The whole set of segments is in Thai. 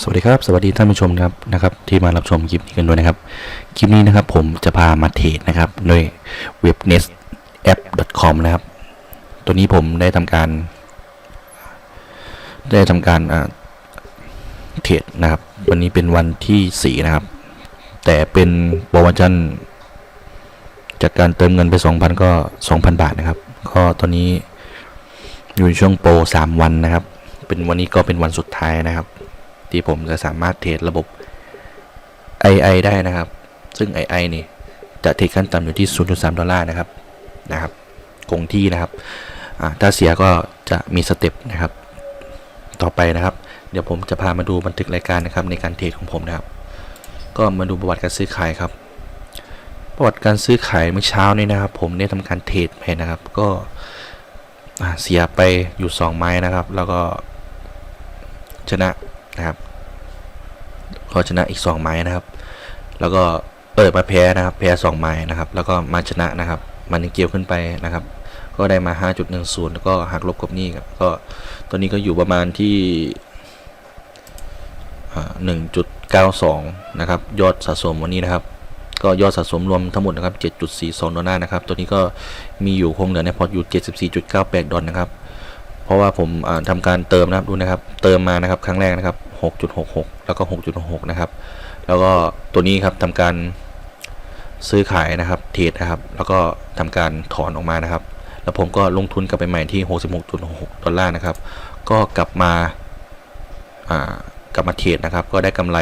สวัสดีครับ สวัสดีท่านผู้ชมครับนะครับ ที่มารับชมคลิปนี้กันด้วยนะครับ คลิปนี้นะครับผมจะพามาเทรดนะครับโดย webnestapp.com นะครับ ตัวนี้ผมได้ทำการ ได้ทำการเทรดนะครับ วันนี้เป็นวันที่ 4 นะครับ แต่เป็นโปรโมชั่นจากการเติมเงินไป 2,000 ก็ 2,000 บาทนะครับ ก็ตอนนี้อยู่ในช่วงโปร 3 วันนะครับ เป็นวันนี้ก็เป็นวันสุดท้ายนะครับ ที่ผมจะสามารถเทรดระบบ II ได้นะครับ ซึ่ง II นี่จะเทรดขั้นต่ำอยู่ที่ 0.3 ดอลลาร์นะครับนะครับ คงที่นะครับถ้าเสียก็จะมีสเต็ปนะครับ ต่อไปนะครับ เดี๋ยวผมจะพามาดูบันทึกรายการนะครับ ในการเทรดของผมนะครับ ก็มาดูประวัติการซื้อขายครับ ประวัติการซื้อขายเมื่อเช้านี้นะครับ ผมได้ทำการเทรดไปนะครับ ก็เสียไปอยู่ 2 ไม้นะครับ แล้วก็ชนะนะครับ ก็ชนะอีก 2 ไม้นะครับ แล้วก็เปิดมาแพ้นะครับแพ้2ไม้นะครับ แล้วก็มาชนะนะครับ มันยังเกี่ยวขึ้นไปนะครับ ก็ได้มา 5.10 แล้วก็หักลบกับนี้ครับก็ตอนนี้ก็อยู่ประมาณที่อ่า1.92 นะครับ ยอดสะสมวันนี้นะครับ ก็ยอดสะสมรวมทั้งหมดนะครับ 7.42 ดอลลาร์นะครับ ตัวนี้ก็มีอยู่คงเหลือในพอร์ตอยู่ 74.98 ดอลลาร์นะครับ เพราะว่าผมอ่าทำการเติมนะครับดูนะครับ เติมมานะครับ ครั้งแรกนะครับ 6.66 แล้วก็ 6.66 นะครับ แล้วก็ตัวนี้ครับทำการซื้อขายนะครับเทรดนะครับ แล้วก็ทำการถอนออกมานะครับ แล้วผมก็ลงทุนกลับไปใหม่ที่ 66.66 ดอลลาร์นะครับ ก็กลับมาากลับมาเทรดนะครับ ก็ได้กำไร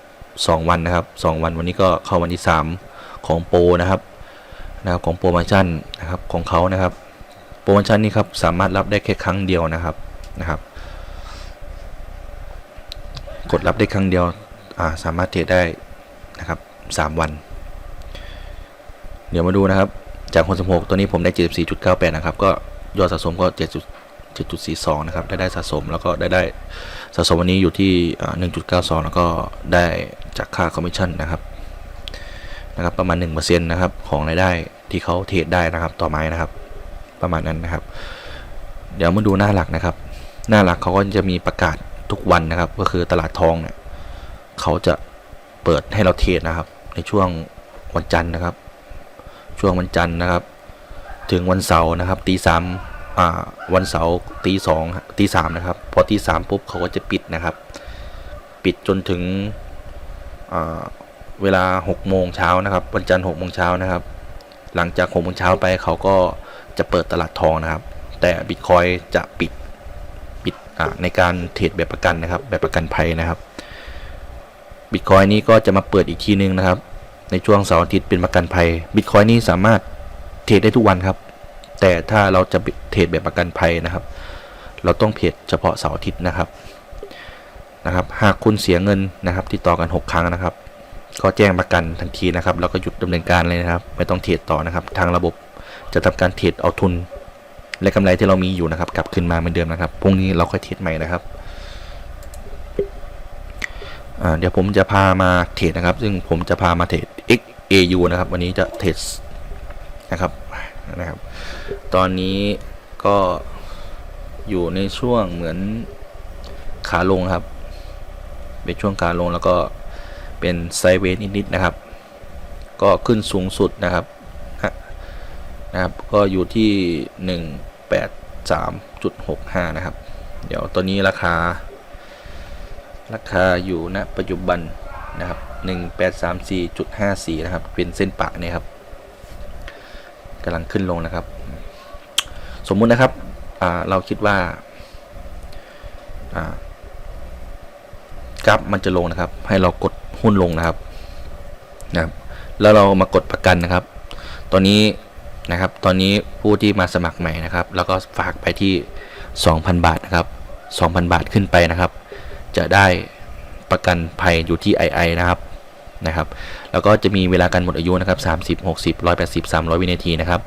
2 วันนะครับ 2 วันวันนี้ก็เข้าวันที่ 3 ของโปรนะครับนะครับของโปรโมชั่นนะครับของเขานะครับ รโมชั่นนี้ครับสามารถรับได้แค่ครั้งเดียวนะครับนะครับ กดรับได้ครั้งเดียวาสามารถเทรดได้นะครับ3วัน เดี๋ยวมาดูนะครับ จากคน16ตัวนี้ผมได้ 74.98 นะครับ ก็ยอดสะสมก็ 7 7.42 นะครับ ได้ได้สะสมแล้วก็ได้ได้สะสมวันนี้อยู่ที่อ่า1.92 แล้วก็ได้จากค่าคอมมิชชั่นนะครับนะครับ ประมาณ 1%นะครับ ของรายได้ที่เขาเทรดได้นะครับ ต่อไม้นะครับ ประมาณนั้นนะครับ เดี๋ยวมาดูหน้าหลักนะครับ หน้าหลักเขาก็จะมีประกาศทุกวันนะครับ ก็คือตลาดทองเนี่ยเขาจะเปิดให้เราเทรดนะครับ ในช่วงวันจันทร์นะครับ ช่วงวันจันทร์นะครับ ถึงวันเสาร์นะครับตีสามวันเสาร์ตีสองตีสามนะครับ พอตีสามปุ๊บเขาก็จะปิดนะครับ ปิดจนถึงเวลาหกโมงเช้านะครับ วันจันทร์หกโมงเช้านะครับ หลังจากหกโมงเช้าไปเขาก็ จะเปิดตลาดทองนะครับ แต่บิตคอยจะปิดปิดในการเทรดแบบประกันนะครับ แบบประกันภัยนะครับบิตคอยนี้ก็จะมาเปิดอีกทีนึงนะครับ ในช่วงเสาร์อาทิตย์เป็นประกันภัยบิตคอยนี้สามารถเทรดได้ทุกวันครับ แต่ถ้าเราจะเทรดแบบประกันภัยนะครับ เราต้องเทรดเฉพาะเสาร์อาทิตย์นะครับนะครับ หากคุณเสียเงินนะครับติดต่อกัน 6 ครั้งนะครับก็แจ้งประกันทันทีนะครับ แล้วก็หยุดดำเนินการเลยนะครับ ไม่ต้องเทรดต่อนะครับ ทางระบบ จะทำการเทรดเอาทุน และกำไรที่เรามีอยู่นะครับ กลับคืนมาเหมือนเดิมนะครับพรุ่งนี้เราค่อยเทรดใหม่นะครับเดี๋ยวผมจะพามาเทรดนะครับ ซึ่งผมจะพามาเทรด XAU นะครับ วันนี้จะเทรดนะครับนะครับ ตอนนี้ก็อยู่ในช่วงเหมือนขาลงครับ เป็นช่วงขาลงแล้วก็เป็นไซด์เวย์นิดๆนะครับ ก็ขึ้นสูงสุดนะครับ นะครับ ก็อยู่ที่ 183.65 นะครับ เดี๋ยวตัวนี้ราคา ราคาอยู่ณปัจจุบันนะครับ 1834.54 นะครับ เป็นเส้นปะเนี่ยครับกำลังขึ้นลงนะครับ สมมุตินะครับเราคิดว่าอ่ากราฟมันจะลงนะครับ ให้เรากดหุ้นลงนะครับนะครับ แล้วเรามากดประกันนะครับ ตอนนี้ นะครับ ตอนนี้ผู้ที่มาสมัครใหม่นะครับ แล้วก็ฝากไปที่ 2,000 บาทนะครับ 2,000 บาทขึ้นไปนะครับ จะได้ประกันภัยอยู่ที่ II นะครับนะครับ แล้วก็จะมีเวลาการหมดอายุนะครับ30 60 180 300 วินาทีนะครับ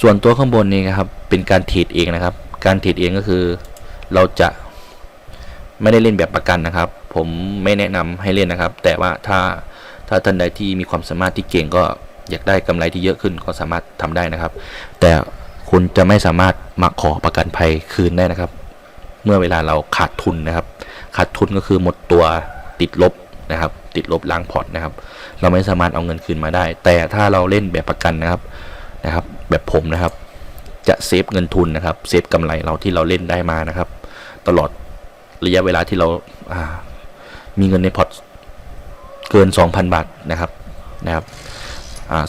ส่วนตัวข้างบนนี้นะครับเป็นการเทรดเองนะครับ การเทรดเองก็คือเราจะไม่ได้เล่นแบบประกันนะครับ ผมไม่แนะนำให้เล่นนะครับ แต่ว่าถ้าถ้าท่านใดที่มีความสามารถที่เก่งก็ อยากได้กำไรที่เยอะขึ้นก็สามารถทำได้นะครับ แต่คุณจะไม่สามารถมาขอประกันภัยคืนได้นะครับ เมื่อเวลาเราขาดทุนนะครับ ขาดทุนก็คือหมดตัวติดลบนะครับ ติดลบล้างพอร์ตนะครับ เราไม่สามารถเอาเงินคืนมาได้ แต่ถ้าเราเล่นแบบประกันนะครับนะครับ แบบผมนะครับ จะเซฟเงินทุนนะครับเซฟกำไรเราที่เราเล่นได้มานะครับ ตลอดระยะเวลาที่เราามีเงินในพอร์ตเกิน 2,000 บาทนะครับนะครับ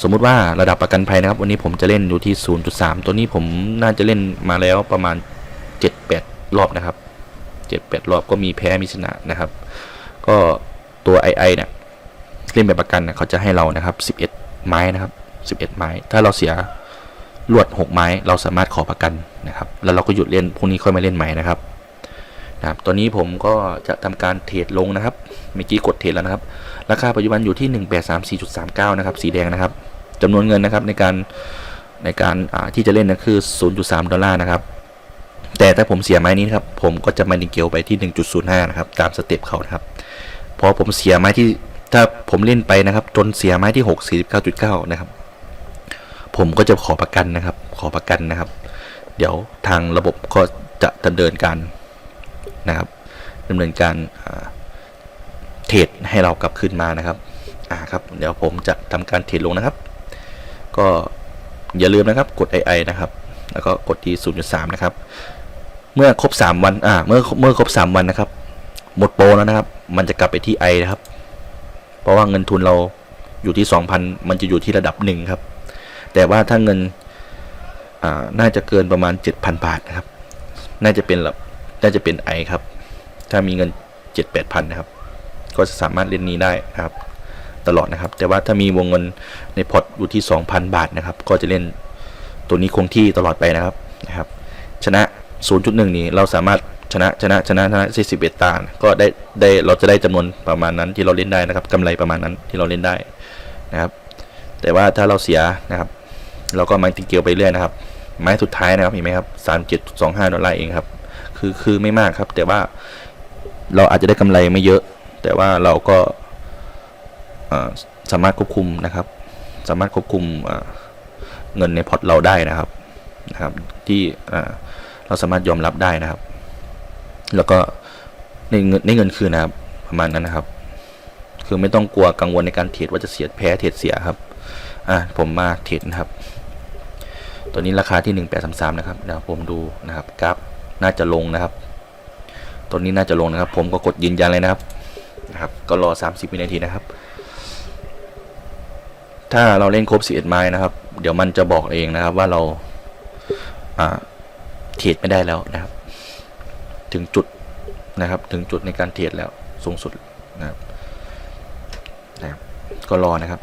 สมมุติว่าระดับประกันภัยนะครับ วันนี้ผมจะเล่นอยู่ที่ 0.3 ตัวนี้ผมน่าจะเล่นมาแล้วประมาณ 7-8 รอบนะครับ 7-8 รอบก็มีแพ้มีชนะนะครับ ก็ตัว II เนี่ยเล่นแบบประกันเนี่ยเขาจะให้เรานะครับ 11 ไม้นะครับ 11 ไม้ ถ้าเราเสียลวด 6 ไม้ เราสามารถขอประกันนะครับ แล้วเราก็หยุดเล่นพรุ่งนี้ค่อยมาเล่นใหม่นะครับ นะครับตัวนี้ผมก็จะทำการเทรดลงนะครับ เมื่อกี้กดเทรดแล้วนะครับ ราคาปัจจุบันอยู่ที่ 1834.39 นะครับ สีแดงนะครับจำนวนเงินนะครับในการในการที่จะเล่นนะคือ 0.3 ดอลลาร์นะครับ แต่ถ้าผมเสียไม้นี้นครับ ผมก็จะมาดิงเกลไปที่ 1.05 นะครับ ตามสเต็ปเขานะครับ พอผมเสียไม้ที่ถ้าผมเล่นไปนะครับ จนเสียไม้ที่ 6 49.9 นะครับ ผมก็จะขอประกันนะครับ ขอประกันนะครับ เดี๋ยวทางระบบก็จะดำเนินการ นะครับดำเนินการเทรดให้เรากลับคืนมานะครับอ่าครับเดี๋ยวผมจะทำการเทรดลงนะครับ ก็อย่าลืมนะครับกด II นะครับ แล้วก็กดที่0.3 นะครับ เมื่อครบ 3 วันอ่าเมื่อเมื่อครบ 3 วันนะครับ หมดโปรแล้วนะครับ มันจะกลับไปที่ I นะครับ เพราะว่าเงินทุนเราอยู่ที่ 2,000 มันจะอยู่ที่ระดับหนึ่งครับ แต่ว่าถ้าเงินน่าจะเกินประมาณ 7,000 บาทนะครับ น่าจะเป็นแบบ น่าจะเป็น I ครับ ถ้ามีเงิน 7-8,000นะครับ ก็จะสามารถเล่นนี้ได้นะครับ ตลอดนะครับ แต่ว่าถ้ามีวงเงินในพอร์ตอยู่ที่ 2,000 บาทนะครับ ก็จะเล่นตัวนี้คงที่ตลอดไปนะครับนะครับ ชนะ 0.1 นี่เราสามารถชนะชนะชนะชนะ41ตาก็ได้ได้เราจะได้จำนวนประมาณนั้นที่เราเล่นได้นะครับกำไรประมาณนั้นที่เราเล่นได้นะครับ แต่ว่าถ้าเราเสียนะครับ เราก็มาติเกียวไปเรื่อยนะครับ ไม้สุดท้ายนะครับเห็นไหมครับ37.25 ดอลลาร์เองครับ คือคือไม่มากครับ แต่ว่าเราอาจจะได้กำไรไม่เยอะ แต่ว่าเราก็สามารถควบคุมนะครับ สามารถควบคุมเงินในพอร์ตเราได้นะครับนะครับ ที่เราสามารถยอมรับได้นะครับ แล้วก็ได้เงินได้เงินคืนนะครับ ประมาณนั้นนะครับ คือไม่ต้องกลัวกังวลในการเทรดว่าจะเสียแพ้เทรดเสียครับอะผมมาเทรดนะครับ ตัวนี้ราคาที่ 1833 นะครับเดี๋ยวผมดูนะครับกราฟ น่าจะลงนะครับ ตัวนี้น่าจะลงนะครับ ผมก็กดยืนยันเลยนะครับนะครับ ก็รอ 30วินาทีนะครับ ถ้าเราเล่นครบ 11 ไม้นะครับ เดี๋ยวมันจะบอกเองนะครับว่าเราอ่าเทรดไม่ได้แล้วนะครับ ถึงจุดนะครับ ถึงจุดในการเทรดแล้วสูงสุดนะครับนะครับก็รอนะครับ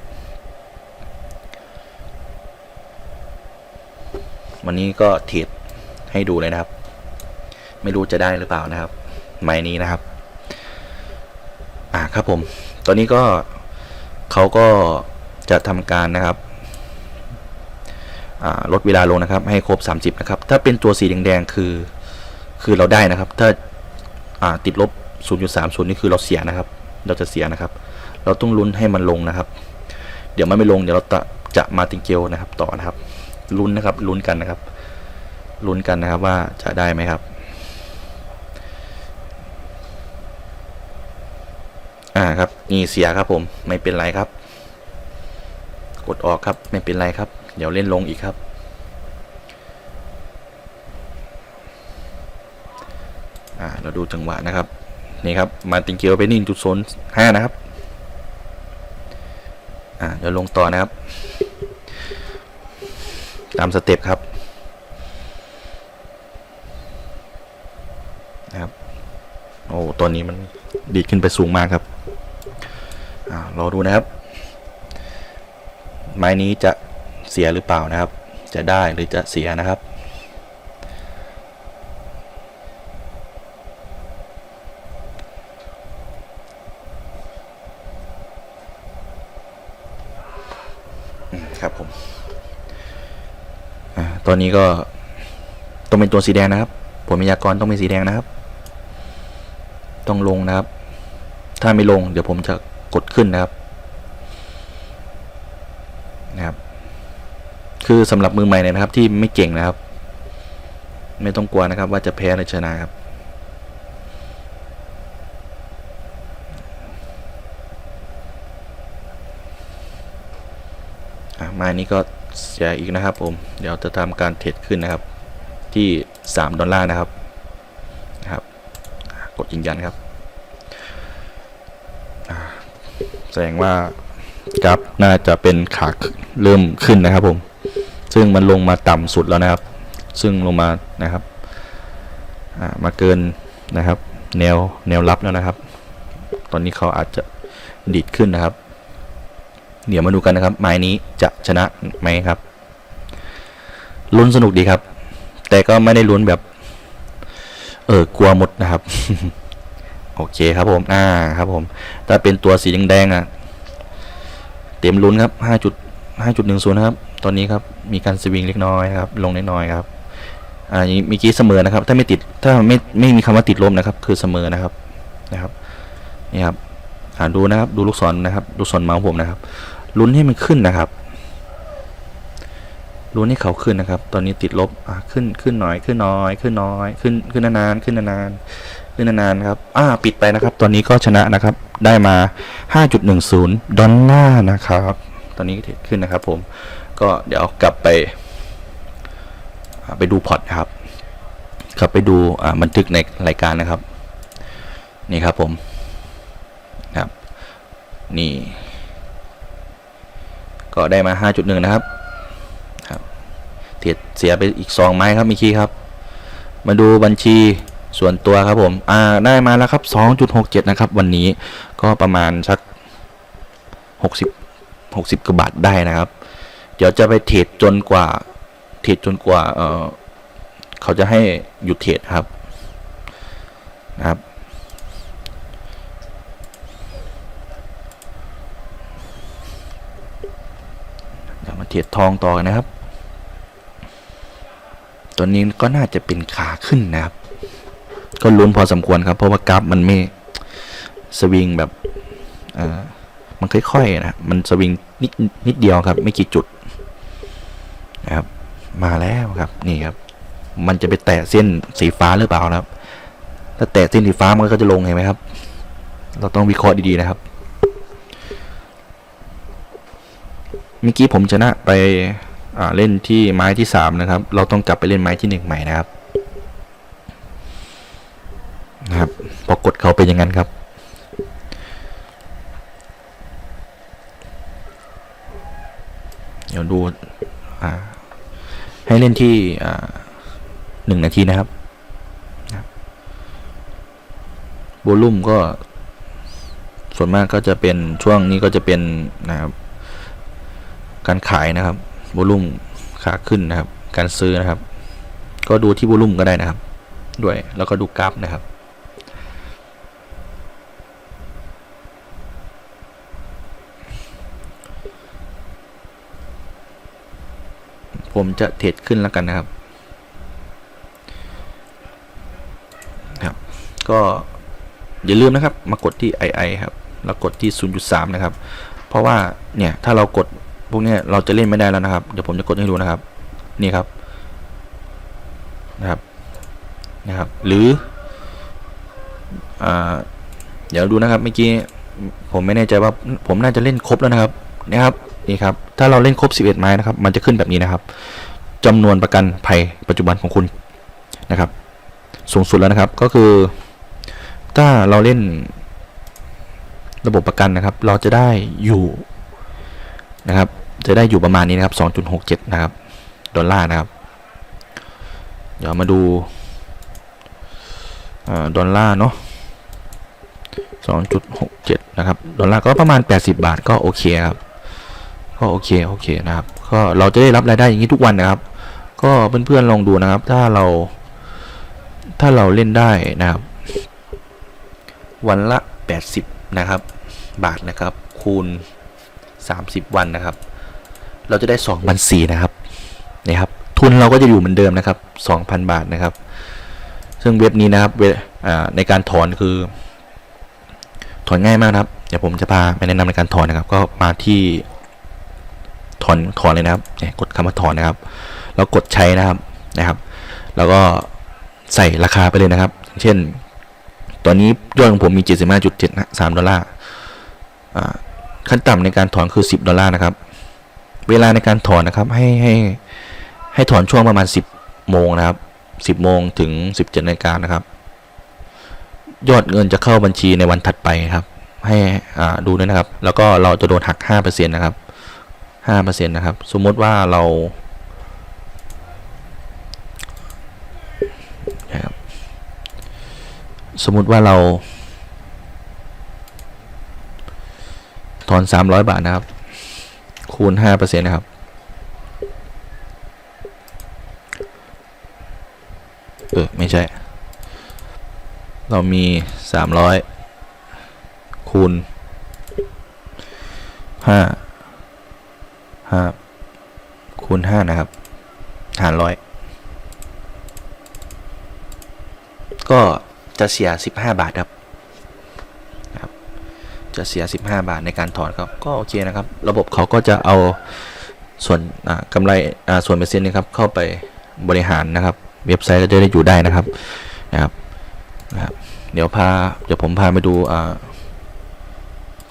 วันนี้ก็เทรดให้ดูเลยนะครับ ไม่รู้จะได้หรือเปล่านะครับ ไม้นี้นะครับ อ่าครับผม ตอนนี้ก็เขาก็จะทำการนะครับลดเวลาลงนะครับ ให้ครบ 30 นะครับ ถ้าเป็นตัวสีแดงๆคือ คือเราได้นะครับ ถ้าอ่าติดลบ 0.30 นี่คือเราเสียนะครับ เราจะเสียนะครับ เราต้องลุ้นให้มันลงนะครับ เดี๋ยวมันไม่ลงเดี๋ยวเราจะจะมาติงเกลนะครับต่อนะครับลุ้นนะครับลุ้นกันนะครับลุ้นกันนะครับว่าจะได้ไหมครับ อ่าครับนี่เสียครับผมไม่เป็นไรครับ กดออกครับไม่เป็นไรครับ เดี๋ยวเล่นลงอีกครับ อ่าเราดูจังหวะนะครับ นี่ครับมาติงเกียวไปนิ่งจุดโซนห้านะครับ อ่าเดี๋ยวลงต่อนะครับ ตามสเต็ปครับนะครับ โอ้ตัวนี้มันดีดขึ้นไปสูงมากครับ รอดูนะครับ ไม้นี้จะเสียหรือเปล่านะครับ จะได้หรือจะเสียนะครับ ครับผมอตอนนี้ก็ต้องเป็นตัวสีแดงนะครับ ผลพยากรณ์ต้องเป็นสีแดงนะครับ ต้องลงนะครับ ถ้าไม่ลงเดี๋ยวผมจะ กดขึ้นนะครับนะครับ คือสำหรับมือใหม่เนี่ยนะครับ ที่ไม่เก่งนะครับ ไม่ต้องกลัวนะครับ ว่าจะแพ้หรือชนะครับมานี้ก็เสียอีกนะครับผม เดี๋ยวจะทำการเทรดขึ้นนะครับ ที่ 3 ดอลลาร์นะครับนะครับ กดยืนยันครับ แสดงว่ากราฟน่าจะเป็นขาเริ่มขึ้นนะครับผม ซึ่งมันลงมาต่ำสุดแล้วนะครับ ซึ่งลงมานะครับมาเกินนะครับ แนวแนวรับแล้วนะครับ ตอนนี้เขาอาจจะดีดขึ้นนะครับ เดี๋ยวมาดูกันนะครับ ไม้นี้จะชนะไหมครับลุ้นสนุกดีครับ แต่ก็ไม่ได้ลุ้นแบบ เออกลัวหมดนะครับ โอเคครับผม อ่า ครับผม ถ้าเป็นตัวสีแดงๆอะ เต็มลุ้นครับห้าจุดห้าจุดหนึ่งศูนย์นะครับ ตอนนี้ครับ มีการสวิงเล็กน้อยครับ ลงเล็กน้อยครับ อ่าอย่างเมื่อกี้เสมอนะครับ ถ้าไม่ติด ถ้าไม่ไม่มีคำว่าติดลมนะครับ คือเสมอนะครับ นะครับ นี่ครับอ่าดูนะครับ ดูลูกศรนะครับ ลูกศรเมาส์ผมนะครับ ลุ้นให้มันขึ้นนะครับ ลุ้นให้เขาขึ้นนะครับ ตอนนี้ติดลบ อ่าขึ้น ขึ้นหน่อย ขึ้นน้อย ขึ้นน้อย ขึ้น ขึ้นนานๆขึ้นนานๆ ขึ้นนานๆครับ อ่า ปิดไปนะครับ ตอนนี้ก็ชนะนะครับ ได้มา 5.10 ดอลลาร์นะครับ ตอนนี้เทรดขึ้นนะครับผม ก็เดี๋ยวกลับไป ไปดูพอร์ตนะครับ กลับไปดูบันทึกในรายการนะครับ นี่ครับผมครับ นี่ ก็ได้มา 5.1 นะครับ ครับ เทียดเสียไปอีก 2 ไม้ครับมิคีครับ มาดูบัญชี ส่วนตัวครับผมอ่าได้มาแล้วครับ 2.67 นะครับ วันนี้ก็ประมาณสัก 60 60กว่าบาทได้นะครับ เดี๋ยวจะไปเทรดจนกว่าเทรดจนกว่าเออเขาจะให้หยุดเทรดครับนะครับเดี๋ยวมาเทียดทองต่อกันนะครับ ตัวนี้ก็น่าจะเป็นขาขึ้นนะครับ ก็ลุ้นพอสมควรครับ เพราะว่ากราฟมันไม่สวิงแบบมันค่อยๆนะมันสวิงนิดนิดเดียวครับ ไม่กี่จุดนะครับ มาแล้วครับนี่ครับ มันจะไปแตะเส้นสีฟ้าหรือเปล่านะครับ ถ้าแตะเส้นสีฟ้ามันก็จะลงเห็นไหมครับ เราต้องวิเคราะห์ดีๆนะครับเมื่อกี้ผมชนะไปเล่นที่ไม้ที่สามนะครับ เราต้องกลับไปเล่นไม้ที่หนึ่งใหม่นะครับ นะครับพอกดเขาเป็นอย่างนั้นครับ เดี๋ยวดูให้เล่นที่หนึ่งนาทีนะครับโวลุ่มก็ส่วนมากก็จะเป็นช่วงนี้ก็จะเป็นนะครับ การขายนะครับโวลุ่มขาขึ้นนะครับ การซื้อนะครับ ก็ดูที่โวลุ่มก็ได้นะครับ ด้วยแล้วก็ดูกราฟนะครับ ผมจะเทรดขึ้นแล้วกันนะครับครับ ก็อย่าลืมนะครับมากดที่ II ครับแล้วกดที่ 0.3 นะครับ เพราะว่าเนี่ยถ้าเรากดพวกนี้เราจะเล่นไม่ได้แล้วนะครับ เดี๋ยวผมจะกดให้ดูนะครับ นี่ครับนะครับนะครับ หรืออ่าเดี๋ยวดูนะครับเมื่อกี้ผมไม่แน่ใจว่าผมน่าจะเล่นครบแล้วนะครับนะครับนี่ครับ ถ้าเราเล่นครบ 11 ไม้นะครับ มันจะขึ้นแบบนี้นะครับจำนวนประกันภัยปัจจุบันของคุณนะครับ สูงสุดแล้วนะครับ ก็คือ ถ้าเราเล่นระบบประกันนะครับ เราจะได้อยู่นะครับ จะได้อยู่ประมาณนี้นะครับ 2.67 นะครับ ดอลลาร์นะครับ เดี๋ยวมาดูอดอลลาร์เนาะ2.67 นะครับ ดอลลาร์ก็ประมาณ 80 บาทก็โอเคครับ ก็โอเคโอเคนะครับก็เราจะได้รับรายได้อย่างนี้ทุกวันนะครับ ก็เพื่อนๆลองดูนะครับ ถ้าเรา ถ้าเราเล่นได้นะครับ วันละ 80 นะครับ บาทนะครับ คูณ 30 วันนะครับ เราจะได้2 0 0นสนะครับนี่ครับ ทุนเราก็จะอยู่เหมือนเดิมนะครับ 2,000 บาทนะครับ ซึ่งเว็บนี้นะครับเวในการถอนคือ ถอนง่ายมากนะครับ เดี๋ยวผมจะพาไปแนะนำในการถอนนะครับ ก็มาที่ ถอนถอนเลยนะครับเนี่ยกดคำว่าถอนนะครับ แล้วกดใช้นะครับนะครับ แล้วก็ใส่ราคาไปเลยนะครับ เช่น ตอนนี้ยอดของผมมี 75.73 ดอลลาร์อ่าขั้นต่ำในการถอนคือ 10 ดอลลาร์นะครับ เวลาในการถอนนะครับให้ให้ให้ถอนช่วงประมาณ 10 โมงนะครับ 10 โมงถึง 17นาฬิกานะครับ ยอดเงินจะเข้าบัญชีในวันถัดไปครับ ให้อ่าดูด้วยนะครับ แล้วก็เราจะโดนหัก 5%นะครับ 5%นะครับ สมมติว่าเราสมมติว่าเราถอน 300 บาท นะครับ คูณ 5%นะครับ เออ ไม่ใช่ เรามี 300 คูณ 5 5คูณ5นะครับ หารร้อยก็จะเสีย 15 บาทครับ จะเสีย 15 บาทในการถอนครับ ก็โอเคนะครับ ระบบเขาก็จะเอาส่วนกำไรส่วนเปอร์เซ็นต์นะครับ เข้าไปบริหารนะครับ เว็บไซต์ก็จะได้อยู่ได้นะครับนะครับนะครับ เดี๋ยวพาเดี๋ยวผมพาไปดู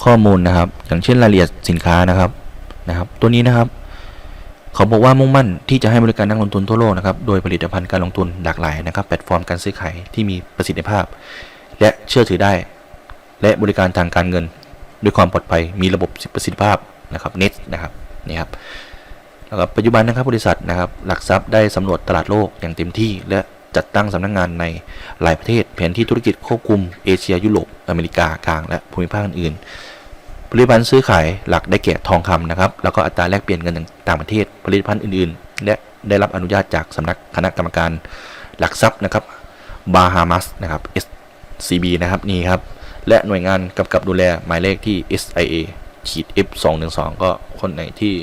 ข้อมูลนะครับ อย่างเช่นรายละเอียดสินค้านะครับ นะครับ ตัวนี้นะครับ เขาบอกว่ามุ่งมั่นที่จะให้บริการนักลงทุนทั่วโลกนะครับ โดยผลิตภัณฑ์การลงทุนหลากหลายนะครับ แพลตฟอร์มการซื้อขายที่มีประสิทธิภาพ และเชื่อถือได้ และบริการทางการเงินด้วยความปลอดภัย มีระบบประสิทธิภาพนะครับ Net นะครับนี่ครับแล้วก็ปัจจุบันนะครับบริษัทนะครับ หลักทรัพย์ได้สำรวจตลาดโลกอย่างเต็มที่ และจัดตั้งสำนักงานในหลายประเทศแผนที่ธุรกิจควบคุมเอเชียยุโรปอเมริกากลางและภูมิภาคอื่นๆ ผลิตภัณฑ์ซื้อขายหลักได้แก่ทองคำนะครับ แล้วก็อัตราแลกเปลี่ยนเงินต่างประเทศ ผลิตภัณฑ์อื่นๆ และได้รับอนุญาตจากสำนักคณะกรรมการหลักทรัพย์นะครับบาฮามัสนะครับ SCB นะครับนี่ครับ และหน่วยงานกำกับดูแลหมายเลขที่ SIA ขีด F 2 1 2ก็คนไหนที่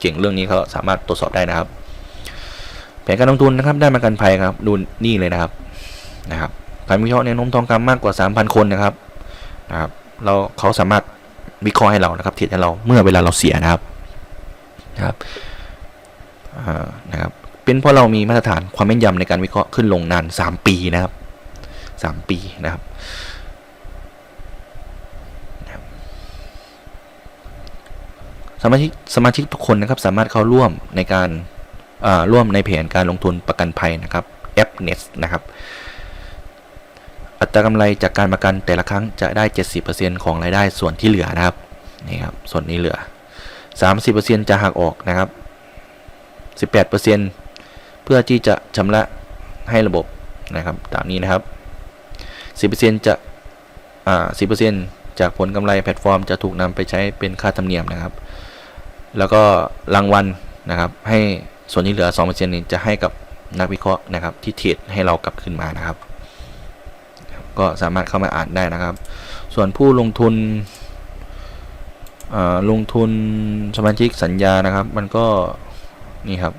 เก่งเรื่องนี้เขาสามารถตรวจสอบได้นะครับ แผนการลงทุนนะครับได้มากันภัยครับดูนี่เลยนะครับนะครับการวิเคราะห์แนวโน้มทองคำมากกว่า 3,000 คนนะครับนะครับเราเขาสามารถ วิเคราะห์ให้เรานะครับเทรดให้เราเมื่อเวลาเราเสียนะครับนะครับนะครับเป็นเพราะเรามีมาตรฐานความแม่นยำในการวิเคราะห์ขึ้นลงนาน 3 ปีนะครับ 3 ปีนะครับสมาชิกสมาชิกทุกคนนะครับสามารถเข้าร่วมในการร่วมในแผนการลงทุนประกันภัยนะครับแอป n e t นะครับ อัตรากำไรจากการประกันแต่ละครั้งจะได้ 70%ของรายได้ส่วนที่เหลือนะครับนี่ครับส่วนนี้เหลือ 30%จะหักออกนะครับ 18%เพื่อที่จะชำระให้ระบบนะครับตามนี้นะครับ 10%จะอ่า10%จากผลกำไรแพลตฟอร์มจะถูกนำไปใช้เป็นค่าธรรมเนียมนะครับ แล้วก็รางวัลนะครับ ให้ส่วนที่เหลือ 2%นี้จะให้กับนักวิเคราะห์นะครับ ที่เทรดให้เรากลับคืนมานะครับ ก็สามารถเข้ามาอ่านได้นะครับ ส่วนผู้ลงทุนลงทุนสมาชิกสัญญานะครับ มันก็นี่ครับ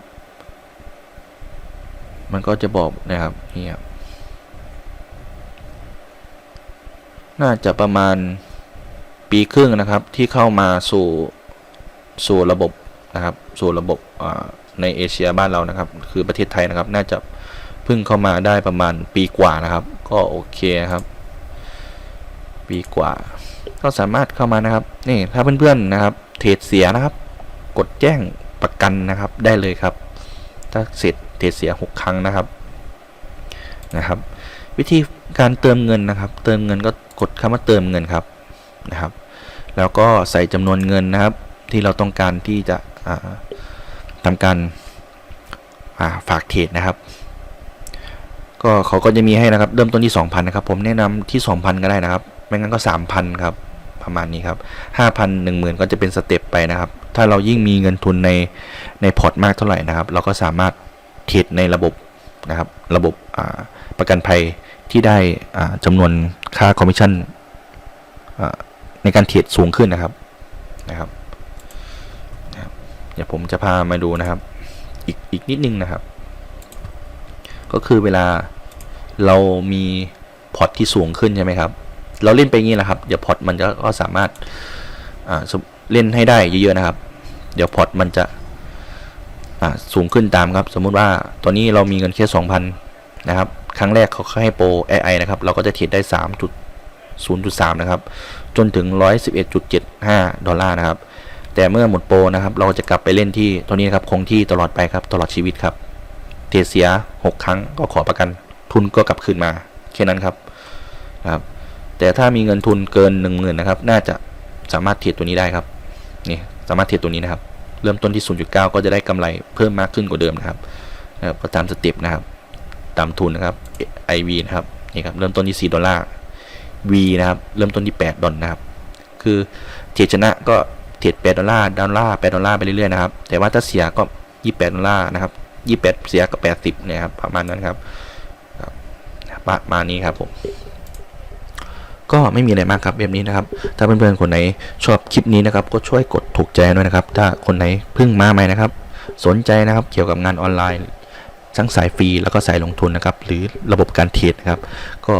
มันก็จะบอกนะครับนี่ครับน่าจะประมาณปีครึ่งนะครับที่เข้ามาสู่สู่ระบบนะครับ สู่ระบบในเอเชียบ้านเรานะครับ คือประเทศไทยนะครับ น่าจะ เพิ่งเข้ามาได้ประมาณปีกว่านะครับ ก็โอเคครับ ปีกว่า ก็สามารถเข้ามานะครับ นี่ถ้าเพื่อนๆนะครับ เทรดเสียนะครับ กดแจ้งประกันนะครับได้เลยครับ ถ้าเสร็จเทรดเสีย 6 ครั้งนะครับนะครับ วิธีการเติมเงินนะครับ เติมเงินก็กดคำว่าเติมเงินครับนะครับ แล้วก็ใส่จำนวนเงินนะครับ ที่เราต้องการที่จะอ่าทำการฝากเทรดนะครับ ก็เขาก็จะมีให้นะครับ เริ่มต้นที่ 2,000นะครับ ผมแนะนำที่ 2,000 ก็ได้นะครับ ไม่งั้นก็ 3,000 ครับ ประมาณนี้ครับ5,000 10,000 ก็จะเป็นสเต็ปไปนะครับ ถ้าเรายิ่งมีเงินทุนในในพอร์ตมากเท่าไหร่นะครับ เราก็สามารถเทรดในระบบนะครับ ระบบประกันภัยที่ได้อ่าจำนวนค่าคอมมิชชั่นในการเทรดสูงขึ้นนะครับนะครับ เดี๋ยวผมจะพามาดูนะครับ อีกอีกนิดนึงนะครับ ก็คือเวลาเรามีพอร์ตที่สูงขึ้นใช่ไหมครับ เราเล่นไปงี้แหละครับ เดี๋ยวพอร์ตมันจะก็สามารถเล่นให้ได้เยอะๆนะครับ เดี๋ยวพอร์ตมันจะสูงขึ้นตามครับ สมมุติว่าตอนนี้เรามีเงินแค่2,000นะครับ ครั้งแรกเขาให้โปร AI นะครับ เราก็จะเทรดได้ 3.0.3 นะครับ จนถึง 111.75 ดอลลาร์นะครับ แต่เมื่อหมดโปรนะครับ เราจะกลับไปเล่นที่ตัวนี้นครับ คงที่ตลอดไปครับ ตลอดชีวิตครับ เทรดเสีย 6 ครั้งก็ขอประกันทุนก็กลับคืนมาแค่นั้นครับนะครับ แต่ถ้ามีเงินทุนเกิน 1 0,000นะครับ น่าจะสามารถเทรดตัวนี้ได้ครับนี่สามารถเทรดตัวนี้นะครับ เริ่มต้นที่ 0.9 ก็จะได้กำไรเพิ่มมากขึ้นกว่าเดิมนะครับนะครับก็ตามสเต็ปนะครับ ตามทุนนะครับ IV นะครับนี่ครับเริ่มต้นที่ 4 ดอลลาร์ V นะครับเริ่มต้นที่ 8 ดอลนะครับ คือเทรดชนะก็เทรด8ดอลลาร์ดอลลาร์8ดอลลาร์ไปเรื่อยๆนะครับ แต่ว่าถ้าเสียก็ 28 ดอลลาร์นะครับ 28เสียกับ80เนี่ยครับประมาณนั้นครับประมาณนี้ครับผมก็ไม่มีอะไรมากครับแบบนี้นะครับ ถ้าเพื่อนๆคนไหนชอบคลิปนี้นะครับ ก็ช่วยกดถูกใจด้วยนะครับ ถ้าคนไหนเพิ่งมาใหม่นะครับ สนใจนะครับเกี่ยวกับงานออนไลน์ทั้งสายฟรีแล้วก็สายลงทุนนะครับ หรือระบบการเทรดนะครับ ก็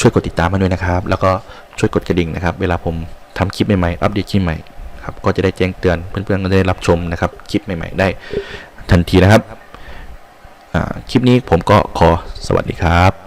ช่วยกดติดตามมาด้วยนะครับ แล้วก็ช่วยกดกระดิ่งนะครับ เวลาผมทำคลิปใหม่ๆอัปเดตคลิปใหม่ครับก็จะได้แจ้งเตือนเพื่อนๆก็ได้รับชมนะครับคลิปใหม่ ๆ ได้ทันทีนะครับ คลิปนี้ผมก็ขอสวัสดีครับ